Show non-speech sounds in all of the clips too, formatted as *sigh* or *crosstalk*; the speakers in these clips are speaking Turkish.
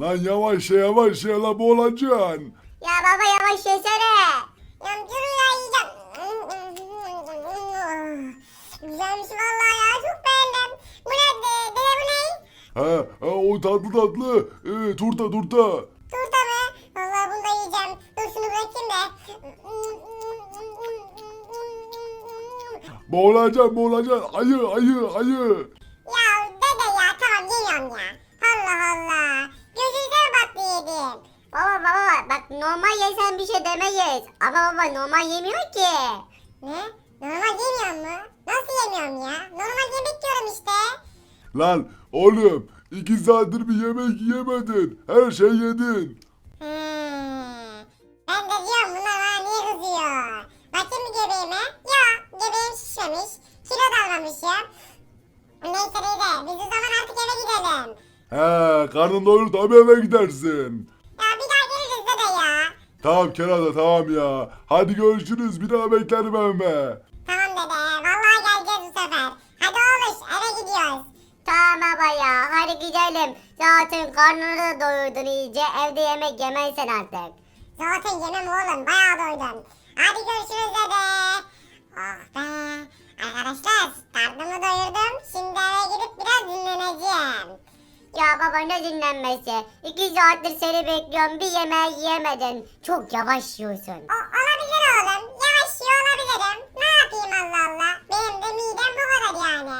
Lan yavaş ya yavaş ya lan boğulacaksın. Ya baba yavaş yesene. Ya dur ya yiyeceğim. *laughs* Güzelmiş vallahi ya çok beğendim. Bu ne? de- Dede bu ne? Ha, ha o tatlı tatlı. Ee, turta turta. Turta mı? Vallahi bunu da yiyeceğim. Dur şunu bırakayım da. Boğulacaksın boğulacaksın. Ayı ayı ayı. Ya dede ya tamam yemiyorum ya. Allah Allah. Gözünüze mi battı yedim? Baba baba bak normal yesen bir şey demeyiz. Ama baba normal yemiyor ki. Ne? Normal yemiyor mu? Nasıl yemiyorum ya? Normal yemek yiyorum işte. Lan oğlum iki saattir bir yemek yemedin. Her şey yedin. Hmm. Ben de diyorum bunlar bana niye kızıyor? Bakayım bir göbeğime. Ya göbeğim şişmemiş. Kilo da almamışım. Neyse neyse biz o zaman artık eve gidelim. He karnın doyur tabii eve gidersin. Ya bir daha geliriz dede ya. Tamam Kerata tamam ya. Hadi görüşürüz bir daha beklerim evime. Tamam dede vallahi geleceğiz bu sefer. Hadi oğluş eve gidiyoruz. Tamam baba ya hadi gidelim. Zaten karnını da doyurdun iyice. Evde yemek yemezsen artık. Zaten yemem oğlum bayağı doydum. Hadi görüşürüz dede. Oh be. Arkadaşlar karnımı doyurdum. Şimdi eve gidip biraz dinleneceğim. Ya baba ne dinlenmesi. İki saattir seni bekliyorum. Bir yemeği yiyemedin. Çok yavaş yiyorsun. O, olabilir oğlum. Yavaş yiyor olabilirim. Ne yapayım Allah Allah. Benim de midem bu kadar yani.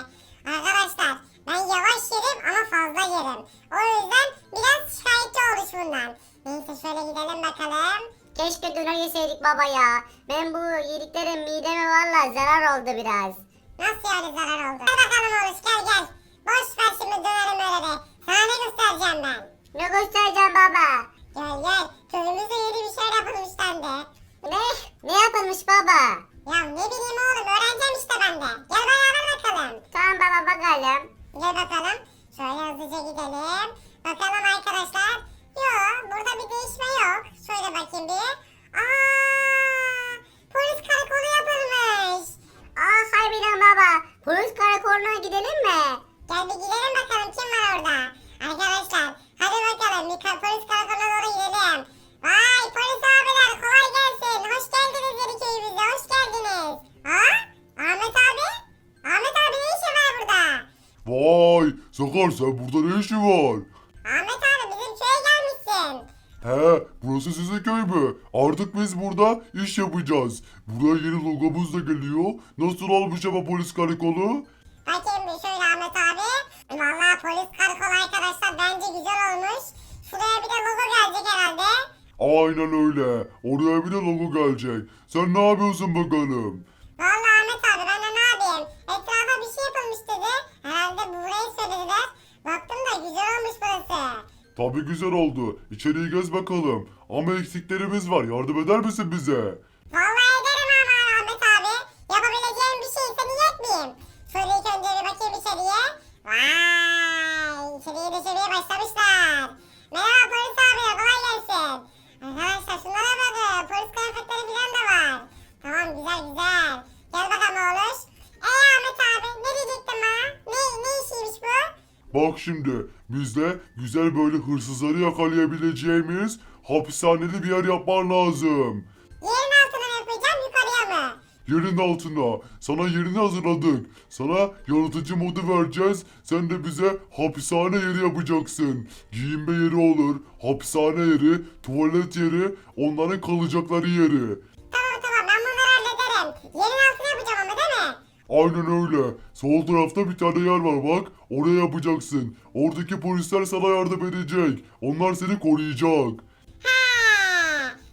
Arkadaşlar ben yavaş yerim ama fazla yerim. O yüzden biraz şikayetçi olmuş bundan. Neyse şöyle gidelim bakalım. Keşke döner yeseydik baba ya. Ben bu yediklerim mideme valla zarar oldu biraz. Nasıl yani zarar oldu? Gel bakalım oğlum gel gel. Boş ver şimdi dönerim öyle de. Sana ne göstereceğim ben. Ne göstereceğim baba? Gel gel. Köyümüzde yeni bir şey yapılmış bende. Ne? Ne yapılmış baba? Ya ne bileyim oğlum öğreneceğim işte ben de. Gel beraber bakalım. Tamam baba bakalım. Gel bakalım. Şöyle hızlıca gidelim. Bakalım arkadaşlar. Yok burada bir değişme yok. Şöyle bakayım bir. Aa, polis karakolu yapılmış. Aa harbiden baba. Polis karakoluna gidelim mi? Gel bir gidelim bakalım kim var orada. Arkadaşlar hadi bakalım bir ka- polis karakoluna doğru gidelim. Vay polis abiler kolay gelsin. Hoş geldiniz yeni köyümüze hoş geldiniz. Ha? Ahmet abi? Ahmet abi ne işi var burada? Vay Sakar sen burada ne işin var? Ahmet abi bizim köye gelmişsin. He burası sizin köy mü? Artık biz burada iş yapacağız. Buraya yeni logomuz da geliyor. Nasıl olmuş ama polis karakolu? Bakayım bir şöyle Ahmet abi. Vallahi polis karakolu arkadaşlar bence güzel olmuş. Şuraya bir de logo gelecek herhalde. Aynen öyle. Oraya bir de logo gelecek. Sen ne yapıyorsun bakalım? Vallahi Ahmet abi ben de ne yapayım? Etrafa bir şey yapılmış dedi. Herhalde burayı söylediler. Baktım da güzel Tabii güzel oldu. İçeriği gez bakalım. Ama eksiklerimiz var. Yardım eder misin bize? Vallahi ederim ama Ahmet abi. Yapabileceğim bir şey seni yetmeyeyim. Şöyle ilk önce bir bakayım içeriye. Vay! İçeriye de çevirmeye başlamışlar. Merhaba polis abi kolay gelsin. Arkadaşlar şunlara bakın. Polis kıyafetleri falan da var. Tamam güzel güzel. Gel bakalım oğluş. Ey Ahmet abi ne diyecektin bana? Ne, ne işiymiş bu? Bak şimdi bizde güzel böyle hırsızları yakalayabileceğimiz hapishaneli bir yer yapman lazım. Yerin altına mı yapacağım yukarıya mı? Yerin altına. Sana yerini hazırladık. Sana yaratıcı modu vereceğiz. Sen de bize hapishane yeri yapacaksın. Giyinme yeri olur, hapishane yeri, tuvalet yeri, onların kalacakları yeri. Tamam tamam ben bunları hallederim. Yerin altına yapacağım ama değil mi? Aynen öyle. Sol tarafta bir tane yer var bak. Oraya yapacaksın. Oradaki polisler sana yardım edecek. Onlar seni koruyacak. Ha,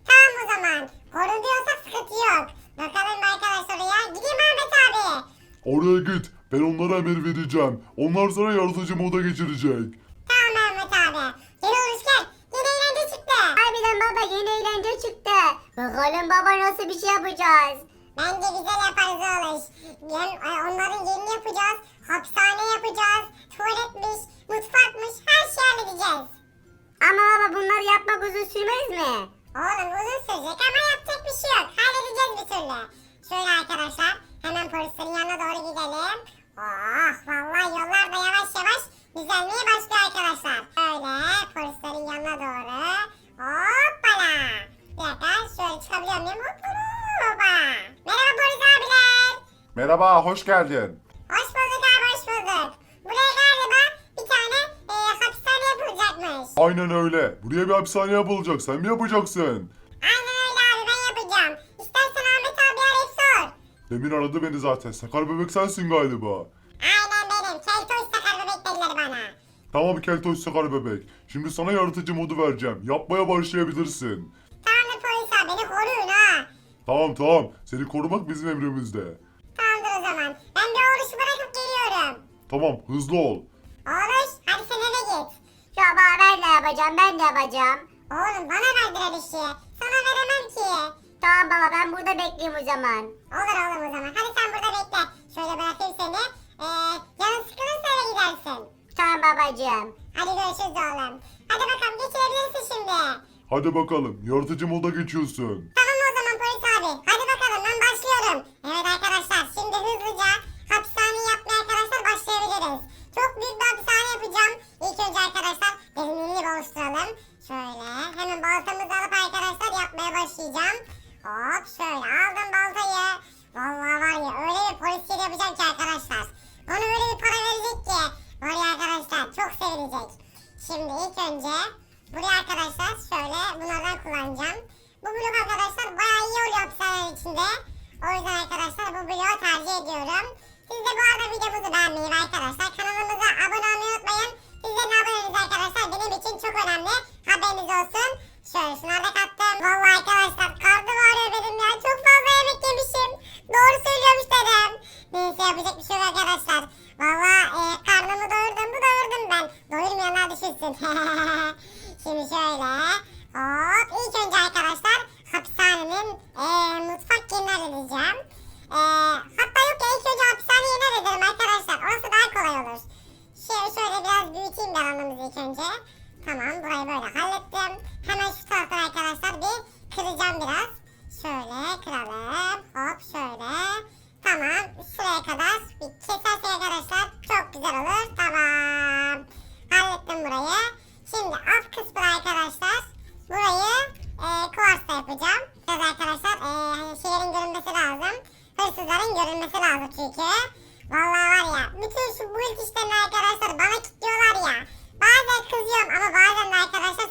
tamam o zaman. Korun sıkıntı yok. Bakalım arkadaşlar ya. Gideyim Ahmet abi. Oraya git. Ben onlara emir vereceğim. Onlar sana yaratıcı moda geçirecek. Tamam Ahmet abi. Gel oğlum gel. Yine eğlence çıktı. Harbiden baba yeni eğlence çıktı. Bakalım baba nasıl bir şey yapacağız. Bence güzel yaparız oğlum. Yem, onların yerini yapacağız. Hapishane yapacağız. Tuvaletmiş, mutfakmış her şeyi halledeceğiz. Ama baba bunları yapmak uzun sürmez mi? Oğlum uzun sürecek ama yapacak bir şey yok. Halledeceğiz bir türlü. Şöyle arkadaşlar hemen polislerin yanına doğru gidelim. Oh vallahi yollar da yavaş yavaş düzelmeye başlıyor arkadaşlar. Öyle polislerin yanına doğru. Hoppala. Bir dakika şöyle çıkabiliyor muyum? Hoppala. Hoppa. Merhaba polis abiler. Merhaba, hoş geldin. Hoş bulduk abi hoş bulduk. Buraya galiba bir tane e, hapishane yapılacakmış. Aynen öyle. Buraya bir hapishane yapılacak. Sen mi yapacaksın? Aynen öyle abi ben yapacağım. İstersen Ahmet abi arayıp sor. Demin aradı beni zaten. Sakar bebek sensin galiba. Aynen benim. Keltoş sakar bebek dediler bana. Tamam Keltoş Sakar bebek. Şimdi sana yaratıcı modu vereceğim. Yapmaya başlayabilirsin. Tamam tamam. Seni korumak bizim emrimizde. Tamamdır o zaman. Ben bir oğluşu bırakıp geliyorum. Tamam hızlı ol. Oğluş hadi sen eve git. Ya baba ben de yapacağım ben de yapacağım. Oğlum bana verdiler işi. Sana veremem ki. Tamam baba ben burada bekleyeyim o zaman. Olur oğlum o zaman. Hadi sen burada bekle. Şöyle bırakayım seni. Ee, canın sıkılırsa eve gidersin. Tamam babacığım. Hadi görüşürüz oğlum. Hadi bakalım geçirebilirsin şimdi. Hadi bakalım. Yaratıcı moda geçiyorsun. Tamam o zaman polis abi. Hadi bakalım ben başlıyorum. Evet arkadaşlar şimdi hızlıca hapishane yapmaya arkadaşlar başlayabiliriz. Çok büyük bir hapishane yapacağım. İlk önce arkadaşlar derinliğini oluşturalım. Şöyle hemen baltamızı alıp arkadaşlar yapmaya başlayacağım. Hop şöyle aldım baltayı. Vallahi var ya öyle bir polis yeri yapacağım ki arkadaşlar. Bana öyle bir para verecek ki. Var ya arkadaşlar çok sevinecek. Şimdi ilk önce buraya arkadaşlar şöyle bunlardan kullanacağım. Bu blok arkadaşlar bayağı iyi oluyor hapishanenin içinde. O yüzden arkadaşlar bu bloğu tercih ediyorum. Siz de bu arada videomuzu beğenmeyi ve arkadaşlar kanalımıza abone olmayı unutmayın. Sizlerin aboneniz arkadaşlar benim için çok önemli. Haberiniz olsun. Şöyle şunları da kattım. Vallahi arkadaşlar karnım ağrıyor benim ya. Çok fazla yemek yemişim. Doğru söylüyormuş dedem. Neyse yapacak bir şey yok arkadaşlar. Vallahi e, karnımı doyurdum mu doyurdum ben. Doyurmayanlar düşünsün. *laughs* Şimdi şöyle. Hop ilk önce arkadaşlar hapishanenin e, mutfak yerini halledeceğim. E, hatta yok ya ilk önce hapishane yerini hallederim arkadaşlar. Orası daha kolay olur. Şöyle, şöyle biraz büyüteyim ben anlamızı ilk önce. Tamam burayı böyle hallettim. Hemen şu taraftan arkadaşlar bir kıracağım biraz. Şöyle kıralım. Hop şöyle. Tamam şuraya kadar bir kesersek arkadaşlar çok güzel olur. Tamam. Hallettim burayı. Şimdi alt kısmı arkadaşlar burayı e, kuvarsla yapacağım. Biraz arkadaşlar e, şeylerin görünmesi lazım. Hırsızların görünmesi lazım çünkü. Vallahi var ya bütün şu bu ilk işlerini arkadaşlar bana kilitliyorlar ya. Bazen kızıyorum ama bazen de arkadaşlar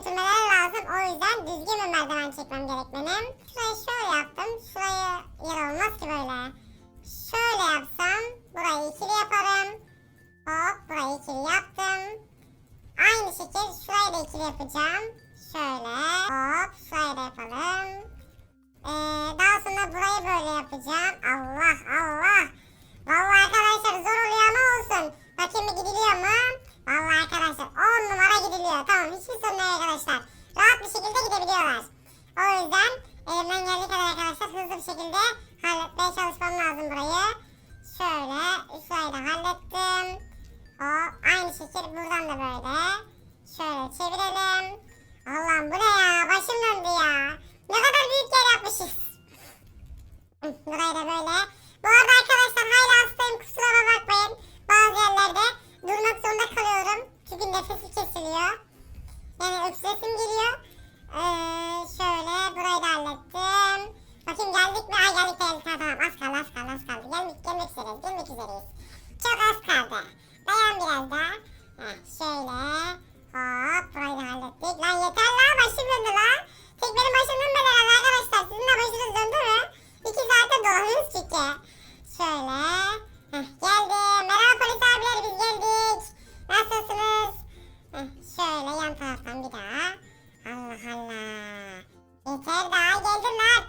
götürmeleri lazım. O yüzden düzgün bir merdiven çekmem gerek. Şurayı şöyle yaptım. Şurayı yer olmaz ki böyle. Şöyle yapsam. Burayı ikili yaparım. Hop burayı ikili yaptım. Aynı şekil şurayı da ikili yapacağım. Şöyle. Hop şurayı da yapalım. Ee, daha sonra burayı böyle yapacağım. Allah Allah. Vallahi arkadaşlar zor oluyor ama olsun. Bakayım bir gidiliyor mu? Vallahi arkadaşlar 10 numara gidiliyor. Tamam hiçbir sorun yok arkadaşlar. Rahat bir şekilde gidebiliyorlar. O yüzden elimden geldiği kadar arkadaşlar hızlı bir şekilde halletmeye çalışmam lazım burayı. Şöyle şurayı da hallettim. Hop aynı şekil buradan da böyle. Şöyle çevirelim. Allah'ım bu ne ya? Başım döndü ya. Ne kadar büyük yer yapmışız. Burayı da böyle. Bu arada arkadaşlar hala hastayım kusura bakmayın. Bazı yerlerde durmak zorunda kalıyorum. Çünkü nefesi kesiliyor. Yani öksüresim geliyor. Ee, şöyle burayı da hallettim. Bakayım geldik mi? Ay geldik geldik. Ha, tamam az kaldı az kaldı az kaldı. Gelmek, gelmek üzereyiz gelmek üzereyiz. Çok az kaldı. Dayan biraz daha. Heh, şöyle. Hop burayı da hallettik. Lan yeter lan başım döndü lan. Tek benim başım dönmedi herhalde arkadaşlar. Sizin de başınız döndü mü? İki saate dolanıyoruz çünkü. Şöyle. Heh, geldim. Merhaba polis abiler biz geldik. Nasılsınız? Şöyle yan taraftan bir daha. Allah Allah. Yeter daha geldim lan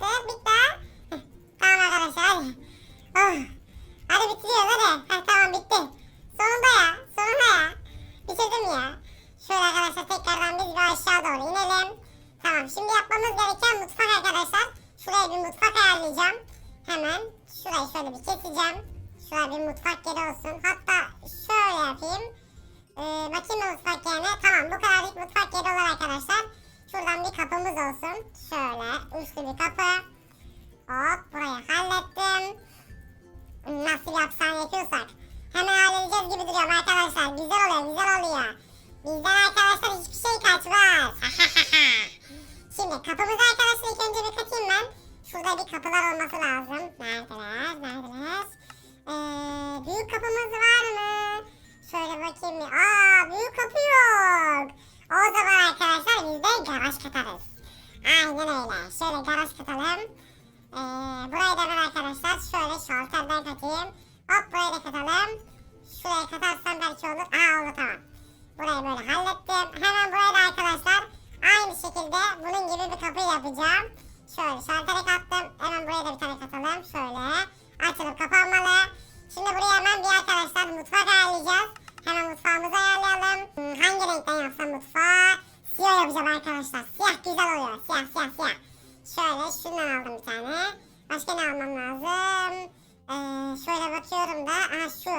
lazım. Neredeler? Neredeler? Ee, büyük kapımız var mı? Şöyle bakayım. Aa büyük kapı yok. O zaman arkadaşlar biz de garaj katarız. Aynen öyle. Şöyle garaj katalım. Ee, burayı da ben arkadaşlar şöyle şalterden katayım. Hop burayı da katalım. Şuraya katarsam belki olur. Aa oldu tamam. Burayı böyle hallettim. Hemen burayı da arkadaşlar aynı şekilde bunun gibi bir kapı yapacağım. Şöyle şaltere kattım. Hemen buraya da bir tane katalım. Şöyle açılıp kapanmalı. Şimdi buraya hemen bir arkadaşlar mutfak ayarlayacağız. Hemen mutfağımızı ayarlayalım. Hmm, hangi renkten yapsam mutfağı? Siyah yapacağım arkadaşlar. Siyah güzel oluyor. Siyah siyah siyah. Şöyle şundan aldım bir tane. Başka ne almam lazım? Ee, şöyle bakıyorum da. Aha şu.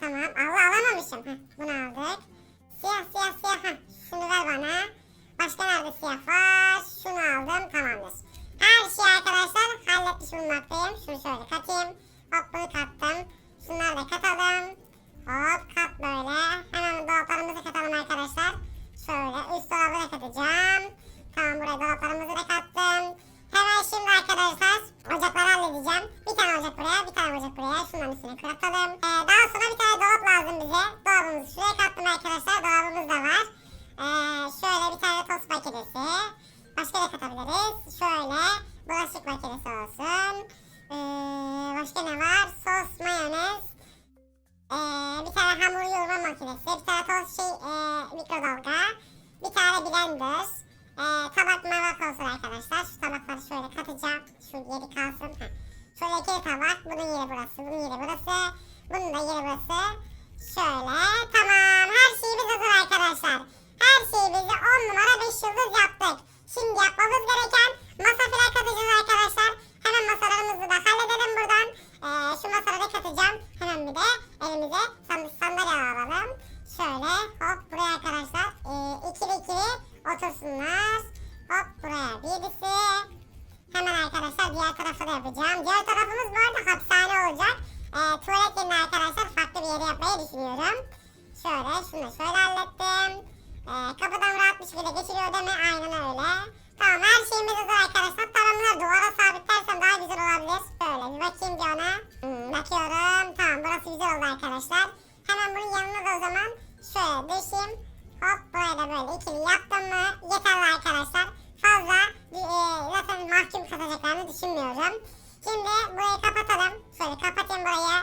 Tamam. Allah alamamışım. Heh, bunu aldık. Siyah siyah siyah. Heh, şunu ver bana. Başka nerede siyah var? Şunu aldım. Tamamdır. Her şeyi arkadaşlar halletmiş bulunmaktayım. Şunu şöyle katayım. Hop bunu kattım. Şunları da katalım. Hop kat böyle. Hemen dolaplarımızı katalım arkadaşlar. Şöyle üst dolabı da katacağım. Tamam buraya dolaplarımızı da kattım. Hemen şimdi arkadaşlar ocakları halledeceğim. Bir tane ocak buraya, bir tane ocak buraya. Şunların üstüne kıralım. Ee, daha sonra bir tane dolap lazım bize. Dolabımızı şuraya kattım arkadaşlar. Dolabımız da var. Ee, şöyle bir tane tost makinesi. Başka ne katabiliriz? Şöyle bulaşık makinesi olsun. Ee, başka ne var? Sos, mayonez. Ee, bir tane hamur yoğurma makinesi. Bir tane tost şey, e, mikrodalga. Bir tane blender. Ee, tabak mavak olsun arkadaşlar. Şu tabakları şöyle katacağım. Şu yeri kalsın. Heh. Şöyle iki tabak. Bunun yeri burası. Bunun yeri burası. Bunun da yeri burası. Şöyle. Tamam. Her şeyimiz hazır arkadaşlar. Her şeyimizi 10 numara 5 yıldız yaptık. Şimdi yapmamız gereken masa filan katacağız arkadaşlar. Hemen masalarımızı da halledelim buradan. Ee, şu masaları da katacağım. Hemen bir de elimize sand- sandalye alalım. Şöyle hop buraya arkadaşlar. Ee, ikili ikili otursunlar. Hop buraya birisi. Hemen arkadaşlar diğer tarafı da yapacağım. Diğer tarafımız bu arada hapishane olacak. Ee, tuvalet yerine arkadaşlar farklı bir yere yapmayı düşünüyorum. Şöyle şunu şöyle hallettim. Ee, kapıdan rahat bir şekilde geçiriyor değil mi? Aynen öyle. Tamam her şeyimiz hazır arkadaşlar. Tamam bunları duvara sabitlersem daha güzel olabilir. Şöyle bir bakayım bir ona. Hmm, bakıyorum. Tamam burası güzel oldu arkadaşlar. Hemen bunun yanına da o zaman şöyle döşeyim. Hop buraya da böyle ikili yaptım mı? Yeterli arkadaşlar. Fazla e, zaten mahkum katacaklarını düşünmüyorum. Şimdi burayı kapatalım. Şöyle kapatayım burayı.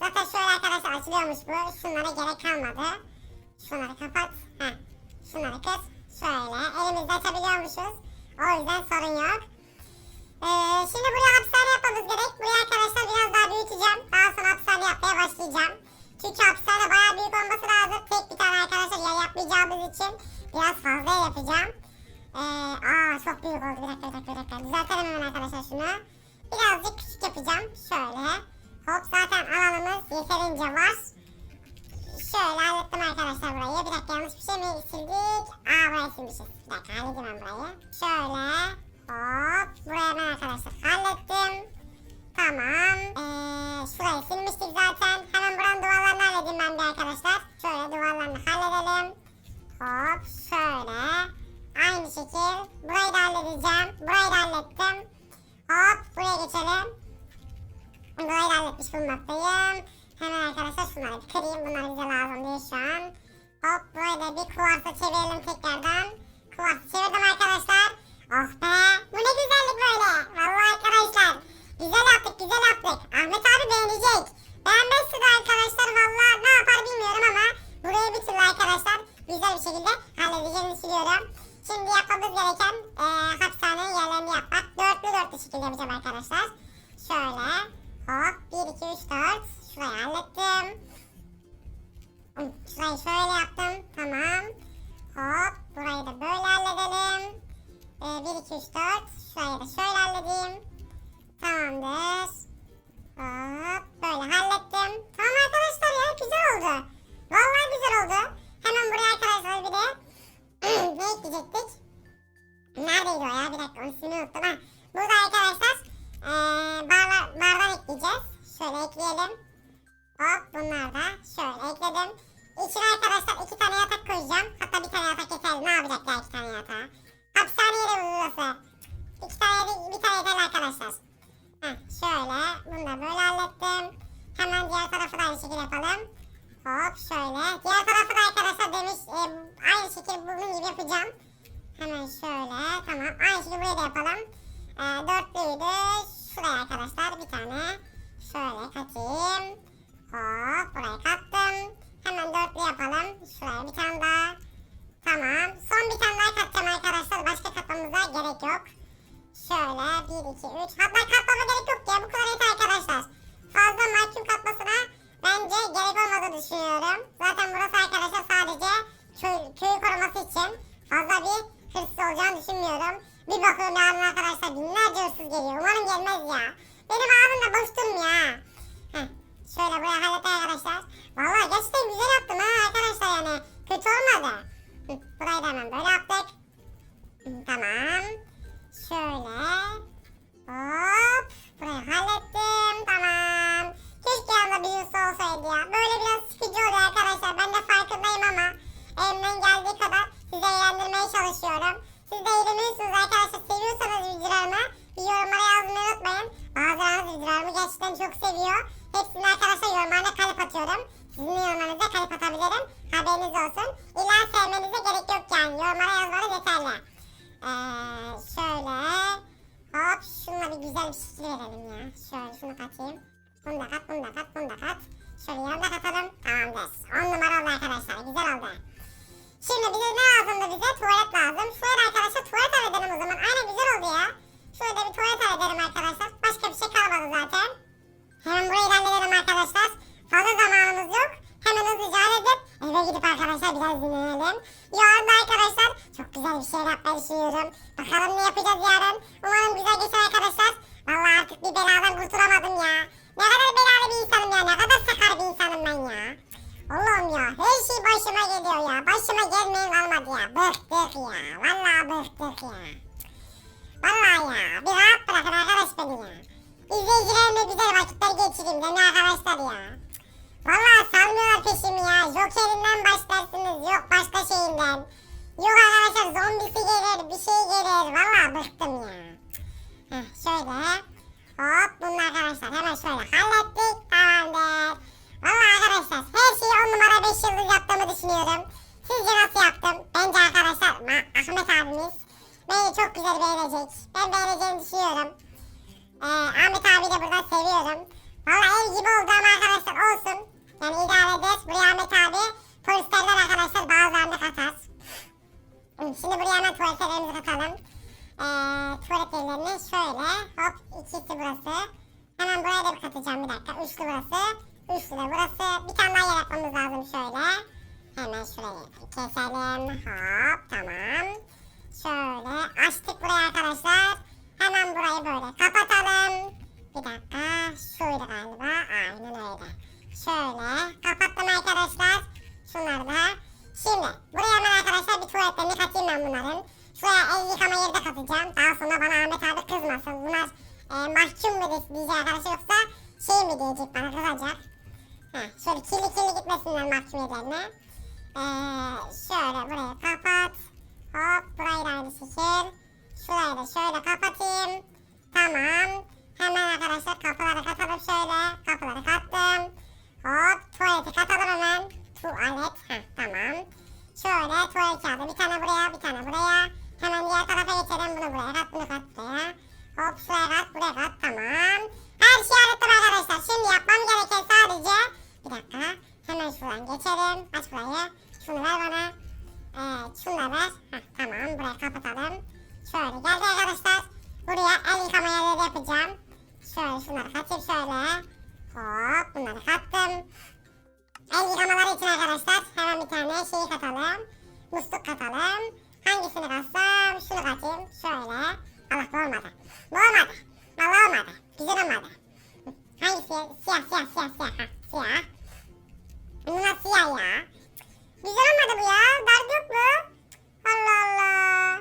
Zaten şöyle arkadaşlar açılıyormuş bu. Şunlara gerek kalmadı. Şunları kapat. Heh. Şunları kır. Şöyle. Elimizde açabiliyormuşuz. O yüzden sorun yok. Ee, şimdi buraya hapishane yapmamız gerek. Buraya arkadaşlar biraz daha büyüteceğim. Daha sonra hapishane yapmaya başlayacağım. Çünkü hapishane bayağı büyük olması lazım. Tek bir tane arkadaşlar yer yapmayacağımız için biraz fazla yapacağım. Ee, aa çok büyük oldu. Bir dakika bir dakika bir dakika. Düzeltelim hemen arkadaşlar şunu. Birazcık küçük yapacağım. Şöyle. Hop zaten alanımız yeterince var. Şöyle hallettim arkadaşlar burayı. Bir dakika yanlış bir şey mi sildik? Aa burayı silmişiz. Bir dakika halledeyim ben burayı. Şöyle hop buraya hemen arkadaşlar hallettim. Tamam. Ee, şurayı silmiştik zaten. Hemen buranın duvarlarını halledeyim ben bir arkadaşlar. Şöyle duvarlarını halledelim. Hop şöyle. Aynı şekil. Burayı da halledeceğim. Burayı da hallettim. Hop buraya geçelim. Burayı da halletmiş bulunmaktayım. Hemen arkadaşlar şunları bir kırayım. Bunlar bize lazım değil şu an. Hop da bir kuvarsa çevirelim tekrardan. Ekleyelim. Hop bunlar da Şöyle 1, 2, 3. Hatta katlama gerek yok ya. Bu kadar yeter arkadaşlar. Fazla mahkum katmasına bence gerek olmadığını düşünüyorum. Zaten burası arkadaşlar sadece köy, köyü koruması için. Fazla bir hırsız olacağını düşünmüyorum. Bir bakıyorum yarın arkadaşlar binlerce hırsız geliyor. Umarım gelmez ya. Benim ağzım da boş durmuyor ha. Heh, şöyle buraya hallettim arkadaşlar. Vallahi gerçekten güzel yaptım ha arkadaşlar yani. Kötü olmadı. Burayı da hemen böyle yaptık. Tamam. Şöyle. Hop. Burayı hallettim. Tamam. Keşke yanında bir Yusuf olsaydı ya. Böyle biraz sıkıcı oluyor arkadaşlar. Ben de farkındayım ama elimden geldiği kadar sizi eğlendirmeye çalışıyorum. Siz de eğleniyorsunuz arkadaşlar. Seviyorsanız videolarımı yorumlara yazmayı unutmayın. Bazılarınız videolarımı gerçekten çok seviyor. Hepsini arkadaşlar yorumlarına kalp atıyorum. Sizin yorumlarınıza kalp atabilirim. Haberiniz olsun. İlla sevmenize gerek yok yani. Yorumlara yazmanız yeterli. Ee, şöyle. Hop şununla bir güzel bir şekil verelim ya. Şöyle şunu katayım. Bunu da kat, bunu da kat, bunu da kat. Şöyle yanına katalım. Tamamdır. 10 numara oldu arkadaşlar. Güzel oldu. Şimdi bize ne lazımdı bize? Tuvalet lazım. Şuraya arkadaşlar tuvalet halledelim o zaman. Aynen güzel oldu ya. Şurada bir tuvalet halledelim arkadaşlar. Başka bir şey kalmadı zaten. Hemen burayı halledelim arkadaşlar. Fazla zamanımız yok. Hemen hızlıca halledip eve gidip arkadaşlar biraz dinlenelim. Yarın da arkadaşlar çok güzel bir şey yapmayı düşünüyorum. Bakalım ne yapacağız yarın. Umarım güzel geçer arkadaşlar. Vallahi artık bir beladan kurtulamadım ya. Olsun. Mahkumiyetlerine. Ee, şöyle burayı kapat. Hop burayı da aynı şekil. Şurayı da şöyle kapatayım. Tamam. Hemen arkadaşlar kapıları katalım şöyle. Kapıları kattım. Hop tuvaleti katalım hemen. Tuvalet. Heh, tamam. Şöyle tuvalet kağıdı. Bir tane buraya bir tane buraya. Hemen diğer tarafa geçelim. Bunu buraya kat bunu kat buraya. Hop şuraya kat buraya kat tamam. Her şeyi hallettim arkadaşlar. Şimdi yapmam gereken sadece bir dakika. Hemen şuradan geçelim. Aç burayı. Şunu ver bana. Evet şunu ver. Heh, tamam burayı kapatalım. Şöyle geldi arkadaşlar. Buraya el yıkama yerleri yapacağım. Şöyle şunları katayım şöyle. Hop bunları kattım. El yıkamaları için arkadaşlar hemen bir tane şeyi katalım. Musluk katalım. Hangisini katsam? Şunu katayım. Şöyle. Allah bu olmadı. Bu olmadı. Valla olmadı. Güzel olmadı. Hangisi? Siyah siyah siyah siyah. Ha, siyah. Bunlar siyah ya. Güzel olmadı bu ya. Darbe yok mu? Allah Allah.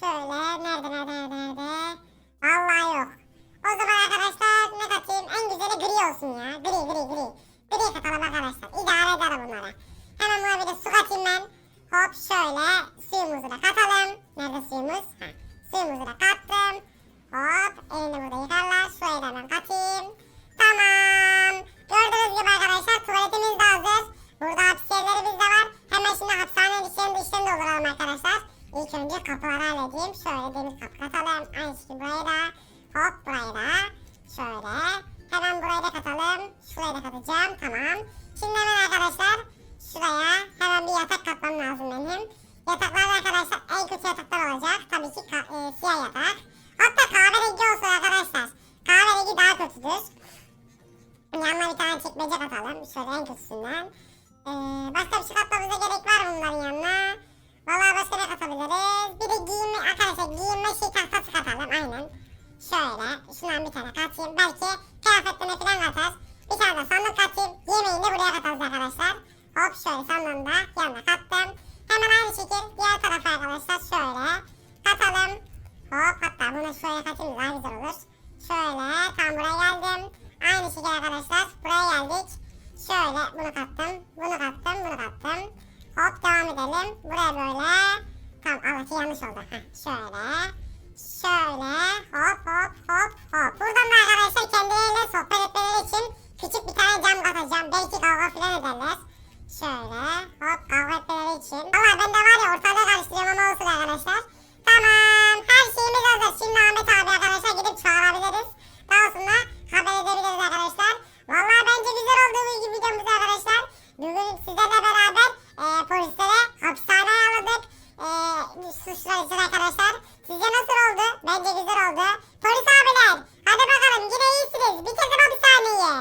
Şöyle. Nerede nerede nerede nerede? Vallahi yok. O zaman arkadaşlar ne katayım? En güzeli gri olsun ya. Gri gri gri. Gri katalım arkadaşlar. İdare eder bunlara. Hemen buna bir de su katayım ben. Hop şöyle. Suyumuzu da katalım. Nerede suyumuz? Ha. Suyumuzu da kattım. Hop. Elini burada yıkarlar. Da hemen katayım. Tamam. Gördüğünüz gibi arkadaşlar tuvaletimiz de hazır. Burada hapishane de var. Hemen şimdi hapishanenin içlerinde işlem dolduralım arkadaşlar. İlk önce kapıları halledeyim. Şöyle demir kapı katalım. Aynı şekilde burayı da. Şöyle katayım da daha güzel olur. Şöyle tam buraya geldim. Aynı şekilde arkadaşlar buraya geldik. Şöyle bunu kattım, bunu kattım, bunu kattım. Hop devam edelim. Buraya böyle. Tamam evet yanlış oldu. Heh, şöyle. Şöyle hop hop hop hop. Buradan da arkadaşlar kendileriyle sohbet etmeleri için küçük bir tane cam katacağım. Belki kavga falan ederler. Şöyle hop kavga etmeleri için. Valla ben de var ya ortalığı karıştırıyorum ama olsun arkadaşlar. Tamam her şeyimiz hazır. Şimdi Ahmet abi arkadaşlar gidip çağırabiliriz. Daha sonra haber edebiliriz arkadaşlar. Valla bence güzel oldu bu videomuz arkadaşlar. Bugün sizlerle beraber e, polislere hapishaneye aldık. E, suçlar için arkadaşlar. Sizce nasıl oldu? Bence güzel oldu. Polis abiler hadi bakalım yine iyisiniz. Bitirdim hapishaneyi.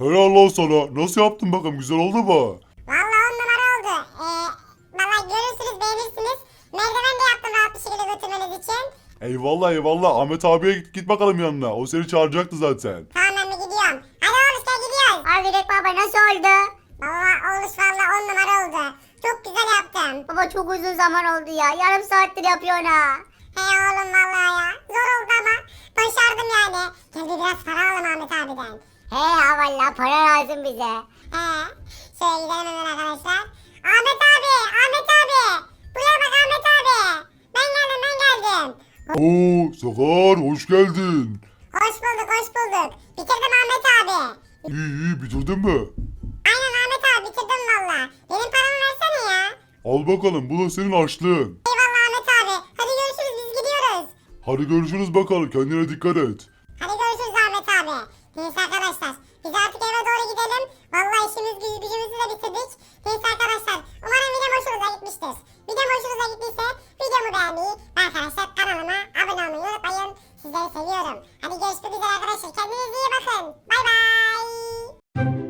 Helal lan sana. Nasıl yaptın bakalım güzel oldu mu? Valla on numara oldu. E, valla görürsünüz beğenirsiniz. Merdiven de yaptım rahat bir şekilde götürmeniz için. Eyvallah eyvallah. Ahmet abiye git, git bakalım yanına. O seni çağıracaktı zaten. Tamam ben bir gidiyorum. Hadi oğlum sen gidiyoruz. Abi Direk baba nasıl oldu? Valla olmuş valla on numara oldu. Çok güzel yaptım. Baba çok uzun zaman oldu ya. Yarım saattir yapıyorsun ha. He oğlum valla ya. Zor oldu ama başardım yani. Gel bir biraz para alalım Ahmet abiden. He ya valla para lazım bize. He. Şöyle gidelim hemen arkadaşlar. Ahmet abi, Ahmet abi. Buraya bak Ahmet abi. Ben geldim, ben geldim. Oo Sakar hoş geldin. Hoş bulduk, hoş bulduk. Bitirdim Ahmet abi. İyi iyi bitirdin mi? Aynen Ahmet abi bitirdim valla. Benim paramı versene ya. Al bakalım bu da senin harçlığın. Eyvallah Ahmet abi. Hadi görüşürüz biz gidiyoruz. Hadi görüşürüz bakalım kendine dikkat et. Hadi görüşürüz Ahmet abi. Neyse arkadaşlar. Biz artık eve doğru gidelim. Vallahi işimiz gücü, gücümüzü de bitirdik. Neyse arkadaşlar. Umarım video hoşunuza gitmiştir. Video hoşunuza gittiyse videomu beğenmeyi ve arkadaşlar kanalıma abone olmayı unutmayın. Sizleri seviyorum. Hadi görüşmek üzere arkadaşlar. Kendinize iyi bakın. Bay bay.